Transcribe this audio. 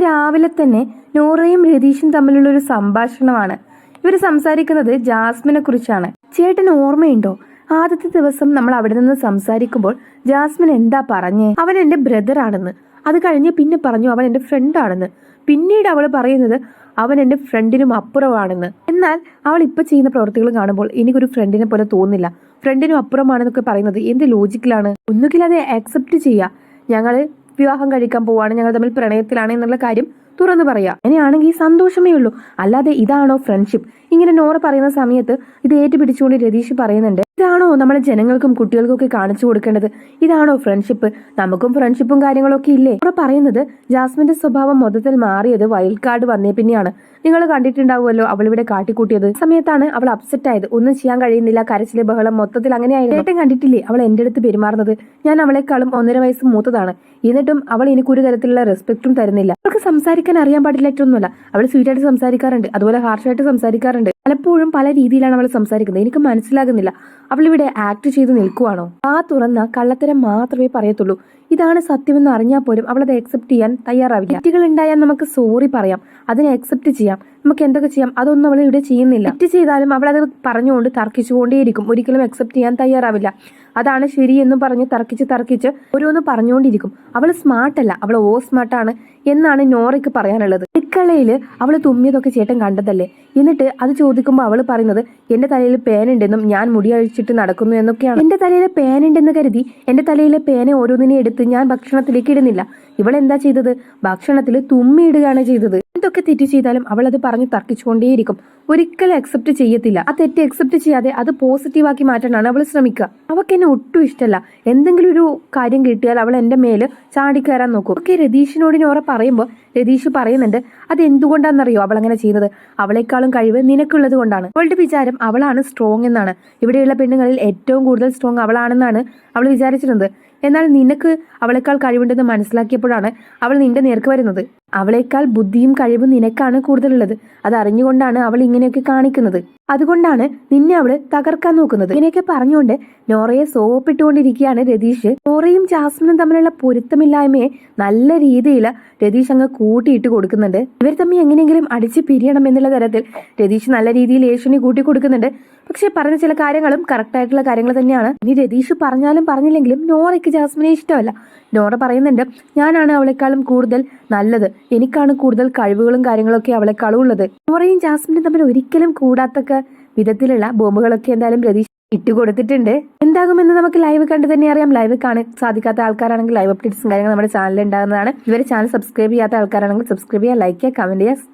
രാവിലെ തന്നെ നോറയും രതീഷും തമ്മിലുള്ള ഒരു സംഭാഷണമാണ്. ഇവർ സംസാരിക്കുന്നത് ജാസ്മിനെ കുറിച്ചാണ്. ചേട്ടന് ഓർമ്മയുണ്ടോ? ആദ്യത്തെ ദിവസം നമ്മൾ അവിടെ നിന്ന് സംസാരിക്കുമ്പോൾ ജാസ്മിൻ എന്താ പറഞ്ഞേ? അവൻ എന്റെ ബ്രദറാണെന്ന് അത് കഴിഞ്ഞ് പിന്നെ പറഞ്ഞു അവൻ എന്റെ ഫ്രണ്ട് ആണെന്ന്. പിന്നീട് അവൾ പറയുന്നത് അവൻ എന്റെ ഫ്രണ്ടിനും അപ്പുറമാണെന്ന്. എന്നാൽ അവൾ ഇപ്പോൾ ചെയ്യുന്ന പ്രവൃത്തികൾ കാണുമ്പോൾ എനിക്കൊരു ഫ്രണ്ടിനെ പോലെ തോന്നില്ല. ഫ്രണ്ടിനും അപ്പുറമാണെന്നൊക്കെ പറയുന്നത് എന്ത് ലോജിക്കലാണ് ഒന്നുകിൽ അത് ആക്സെപ്റ്റ് ചെയ്യുക ഞങ്ങൾ വിവാഹം കഴിക്കാൻ പോവാണ്. ഞങ്ങൾ തമ്മിൽ പ്രണയത്തിലാണ് എന്നുള്ള കാര്യം തുറന്നു പറയാ. അങ്ങനെയാണെങ്കിൽ സന്തോഷമേ ഉള്ളൂ. അല്ലാതെ ഇതാണോ ഫ്രണ്ട്ഷിപ്പ് ഇങ്ങനെ നോറ പറയുന്ന സമയത്ത് ഇത് ഏറ്റുപിടിച്ചുകൊണ്ട് രതീഷ് പറയുന്നുണ്ട് ഇതാണോ നമ്മളെ ജനങ്ങൾക്കും കുട്ടികൾക്കൊക്കെ കാണിച്ചു കൊടുക്കേണ്ടത്? ഇതാണോ ഫ്രണ്ട്ഷിപ്പ് നമുക്കും ഫ്രണ്ട്ഷിപ്പും കാര്യങ്ങളൊക്കെ ഇല്ലേ? അവിടെ പറയുന്നത് ജാസ്മിന്റെ സ്വഭാവം മൊത്തത്തിൽ മാറിയത് വൈൽഡ് കാർഡ് വന്നേ പിന്നെയാണ്. നിങ്ങൾ കണ്ടിട്ടുണ്ടാവുമല്ലോ അവൾ ഇവിടെ കാട്ടിക്കൂട്ടിയത്. സമയത്താണ് അവൾ അപ്സെറ്റ് ആയത്. ഒന്നും ചെയ്യാൻ കഴിയുന്നില്ല. കരച്ചിലെ ബഹളം മൊത്തത്തിൽ അങ്ങനെയായിരുന്നു. ഏട്ടൻ കണ്ടിട്ടില്ലേ അവൾ എന്റെ അടുത്ത് പെരുമാറുന്നത്? ഞാൻ അവളെക്കാളും ഒന്നര വയസ്സ് മൂത്തതാണ്. എന്നിട്ടും അവൾ എനിക്ക് ഒരു തരത്തിലുള്ള റെസ്പെക്ടും തരുന്നില്ല. അവൾക്ക് സംസാരിക്കാൻ അറിയാൻ പാടില്ലായിട്ടൊന്നുമല്ല അവൾ സ്വീറ്റായിട്ട് സംസാരിക്കാറുണ്ട്. അതുപോലെ ഹാർഷായിട്ട് സംസാരിക്കാറുണ്ട്. പലപ്പോഴും പല രീതിയിലാണ് അവൾ സംസാരിക്കുന്നത്. എനിക്ക് മനസ്സിലാകുന്നില്ല. അവൾ ഇവിടെ ആക്ട് ചെയ്ത് നിൽക്കുവാണോ? ആ തുറന്ന കള്ളത്തരം മാത്രമേ പറയത്തുള്ളൂ. ഇതാണ് സത്യമെന്ന് അറിഞ്ഞാൽ പോലും അവൾ അത് അക്സെപ്റ്റ് ചെയ്യാൻ തയ്യാറാവില്ല. തെറ്റുകൾ ഉണ്ടായാൽ നമുക്ക് സോറി പറയാം. അതിനെ അക്സെപ്റ്റ് ചെയ്യാം. നമുക്ക് എന്തൊക്കെ ചെയ്യാം? അതൊന്നും അവൾ ഇവിടെ ചെയ്യുന്നില്ല. തെറ്റ് ചെയ്താലും അവൾ അത് പറഞ്ഞുകൊണ്ട് തർക്കിച്ചുകൊണ്ടേയിരിക്കും. ഒരിക്കലും അക്സെപ്റ്റ് ചെയ്യാൻ തയ്യാറാവില്ല. അതാണ് ശരി എന്ന് പറഞ്ഞ് തർക്കിച്ച് തർക്കിച്ച് ഓരോന്ന് പറഞ്ഞുകൊണ്ടിരിക്കും. അവൾ സ്മാർട്ടല്ല അവൾ ഓ സ്മാർട്ടാണ് എന്നാണ് നോറയ്ക്ക് പറയാനുള്ളത്. അടുക്കളയിൽ അവൾ തുമ്മിയതൊക്കെ ചേട്ടൻ കണ്ടതല്ലേ? എന്നിട്ട് അത് ചോദിക്കുമ്പോൾ അവൾ പറയുന്നത് എന്റെ തലയിൽ പേനുണ്ടെന്നും ഞാൻ മുടി അഴിച്ചിട്ട് നടക്കുന്നു എന്നൊക്കെയാണ്. എന്റെ തലയിൽ പേനുണ്ടെന്ന് കരുതി എന്റെ തലയിലെ പേന ഓരോന്നിനെ എടുത്ത് ഞാൻ ഭക്ഷണത്തിലേക്ക് ഇടുന്നില്ല. ഇവൾ എന്താ ചെയ്തത്? ഭക്ഷണത്തിൽ തുമ്മിയിടുകയാണ് ചെയ്തത്. എന്തൊക്കെ തെറ്റ് ചെയ്താലും അവൾ അത് പറഞ്ഞ് തർക്കിച്ചുകൊണ്ടേയിരിക്കും. ഒരിക്കലും അക്സെപ്റ്റ് ചെയ്യത്തില്ല. ആ തെറ്റ് അക്സെപ്റ്റ് ചെയ്യാതെ അത് പോസിറ്റീവാക്കി മാറ്റാനാണ് അവൾ ശ്രമിക്കുക. അവൾക്ക് എന്നെ ഒട്ടും ഇഷ്ടമല്ല. എന്തെങ്കിലും ഒരു കാര്യം കിട്ടിയാൽ അവൾ എന്റെ മേൽ ചാടിക്കയറാൻ നോക്കും. ഒക്കെ രതീഷിനോട് ഓറെ പറയുമ്പോൾ രതീഷ് പറയുന്നുണ്ട് അത് എന്തുകൊണ്ടാണെന്നറിയോ അവൾ അങ്ങനെ ചെയ്യുന്നത്? അവളെക്കാളും കഴിവ് നിനക്കുള്ളത് കൊണ്ടാണ്. അവളുടെ വിചാരം അവളാണ് സ്ട്രോങ് എന്നാണ്. ഇവിടെയുള്ള പെണ്ണുങ്ങളിൽ ഏറ്റവും കൂടുതൽ സ്ട്രോങ് അവളാണെന്നാണ് അവൾ വിചാരിച്ചിരുന്നത്. എന്നാൽ നിനക്ക് അവളെക്കാൾ കഴിവുണ്ടെന്ന് മനസ്സിലാക്കിയപ്പോഴാണ് അവൾ നിന്റെ നേർക്ക് വരുന്നത്. അവളെക്കാൾ ബുദ്ധിയും കഴിവും നിനക്കാണ് കൂടുതലുള്ളത്. അത് അറിഞ്ഞുകൊണ്ടാണ് അവൾ ഇങ്ങനെയൊക്കെ കാണിക്കുന്നത്. അതുകൊണ്ടാണ് നിന്നെ അവൾ തകർക്കാൻ നോക്കുന്നത്. ഇങ്ങനെയൊക്കെ പറഞ്ഞുകൊണ്ട് നോറയെ സോപ്പിട്ടുകൊണ്ടിരിക്കുകയാണ് രതീഷ്. നോറയും ജാസ്മിനും തമ്മിലുള്ള പൊരുത്തമില്ലായ്മയെ നല്ല രീതിയിൽ രതീഷ് അങ്ങ് കൂട്ടിയിട്ട് കൊടുക്കുന്നുണ്ട്. ഇവർ തമ്മിൽ എങ്ങനെയെങ്കിലും അടിച്ച് പിരിയണം എന്നുള്ള തരത്തിൽ രതീഷ് നല്ല രീതിയിൽ യേശുവിനെ കൂട്ടി കൊടുക്കുന്നുണ്ട് പക്ഷെ പറഞ്ഞ ചില കാര്യങ്ങളും കറക്റ്റ് ആയിട്ടുള്ള കാര്യങ്ങൾ തന്നെയാണ്. ഇനി രതീഷ് പറഞ്ഞാലും പറഞ്ഞില്ലെങ്കിലും നോറയ്ക്ക് ജാസ്മിനെ ഇഷ്ടമല്ല. നോറ പറയുന്നുണ്ട് ഞാനാണ് അവളെക്കാളും കൂടുതൽ നല്ലത്. എനിക്കാണ് കൂടുതൽ കഴിവുകളും കാര്യങ്ങളൊക്കെ അവളെക്കാളും ഉള്ളത്. നോറയും ജാസ്മിനും തമ്മിൽ ഒരിക്കലും കൂടാത്തക്ക വിധത്തിലുള്ള ബോംബുകളൊക്കെ എന്തായാലും രതീഷ് ഇട്ടുകൊടുത്തിട്ടുണ്ട്. എന്താകുമെന്ന് നമുക്ക് ലൈവ് കണ്ട് തന്നെ അറിയാം. ലൈവ് കാണാൻ സാധിക്കാത്ത ആൾക്കാരാണെങ്കിൽ ലൈവ് അപ്ഡേറ്റ്സും കാര്യങ്ങളും നമ്മുടെ ചാനലിൽ ഉണ്ടാകുന്നതാണ്. ഇവരെ ചാനൽ സബ്സ്ക്രൈബ് ചെയ്യാത്ത ആൾക്കാരാണെങ്കിൽ സബ്സ്ക്രൈബ് ചെയ്യുക ലൈക്ക് ചെയ്യുക കമന്റ് ചെയ്യുക